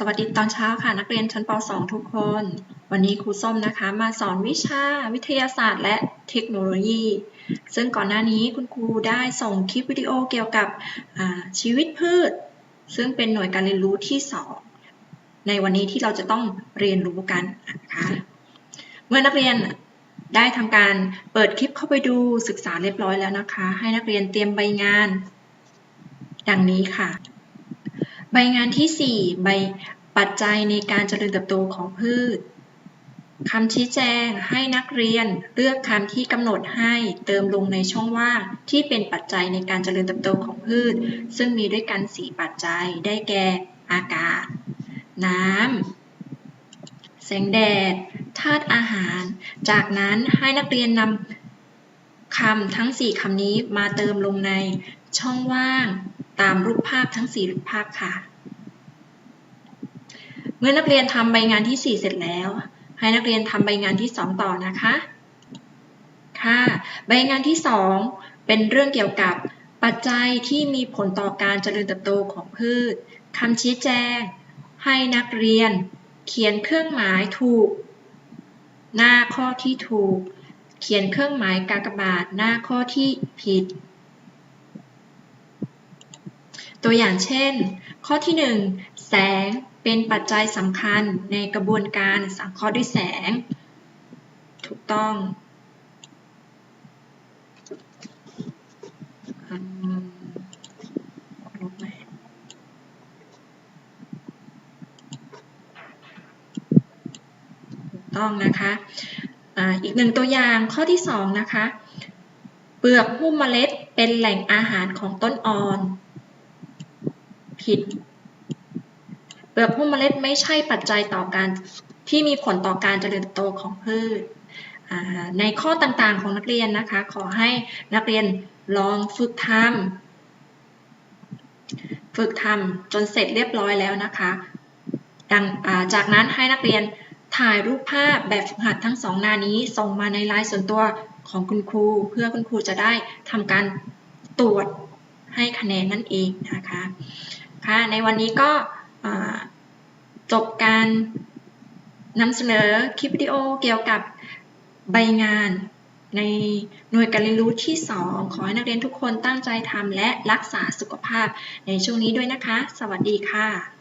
สวัสดีตอนเช้าค่ะนักเรียนชั้นป .2 ทุกคน วันนี้ครูส้มนะคะมาสอนวิชาวิทยาศาสตร์ และเทคโนโลยี ซึ่งก่อนหน้านี้คุณครูได้ส่งคลิปวิดีโอเกี่ยวกับชีวิตพืช ซึ่งเป็นหน่วยการเรียนรู้ที่ 2 ในวันนี้ที่เราจะต้องเรียนรู้กันนะคะเมื่อนักเรียนได้ทำการเปิดคลิปเข้าไปดูศึกษาเรียบร้อยแล้วนะคะ ให้นักเรียนเตรียมใบงาน ดังนี้ค่ะ ใบงานที่ 4 ใบปัจจัยในการเจริญเติบโตของพืชคำชี้แจงให้นักเรียนเลือกคำที่กำหนดให้เติมลงในช่องว่างที่เป็นปัจจัยในการเจริญเติบโตของพืช ซึ่งมีด้วยกัน 4 ปัจจัยได้แก่ อากาศ น้ำแสงแดดธาตุอาหาร จากนั้นให้นักเรียนนำ คำทั้ง 4คำนี้มาเติมลงในช่องว่างตามรูปภาพทั้ง 4 รูปภาพค่ะ เมื่อนักเรียนทำใบงานที่ 4 เสร็จแล้ว ให้นักเรียนทำใบงานที่ 2 ต่อนะคะ ค่ะ ใบงานที่ 2 เป็นเรื่องเกี่ยวกับปัจจัยที่มีผลต่อการเจริญเติบโตของพืชคำชี้แจง ให้นักเรียนเขียนเครื่องหมายถูก หน้าข้อที่ถูก เขียนเครื่องหมายกากบาทหน้าข้อที่ผิด ตัวอย่างเช่น ข้อที่ 1 แสงเป็นปัจจัยสำคัญในกระบวนการสังเคราะห์ด้วยแสง ถูกต้อง ถูกต้องนะคะ อีกหนึ่งตัวอย่างข้อที่ 2 นะคะ เปลือกหุ้มเมล็ดเป็นแหล่งอาหารของต้นอ่อน ผิด เปลือกหุ้มเมล็ดไม่ใช่ปัจจัยต่อการที่มีผลต่อการเจริญเติบโตของพืช ในข้อต่างๆของนักเรียนนะคะ ขอให้นักเรียนลองฝึกทำฝึกทำจนเสร็จเรียบร้อยแล้วนะคะดังจากนั้นให้นักเรียน ถ่ายรูปภาพแบบฝึกหัดทั้งสองหน้านี้ส่งมาในไลน์ส่วนตัวของคุณครู เพื่อคุณครูจะได้ทำการตรวจให้คะแนนนั่นเองนะคะค่ะในวันนี้ก็จบการนำเสนอคลิปวิดีโอเกี่ยวกับใบงานในหน่วยการเรียนรู้ที่ 2 ขอให้นักเรียนทุกคนตั้งใจทำและรักษาสุขภาพในช่วงนี้ด้วยนะคะ สวัสดีค่ะ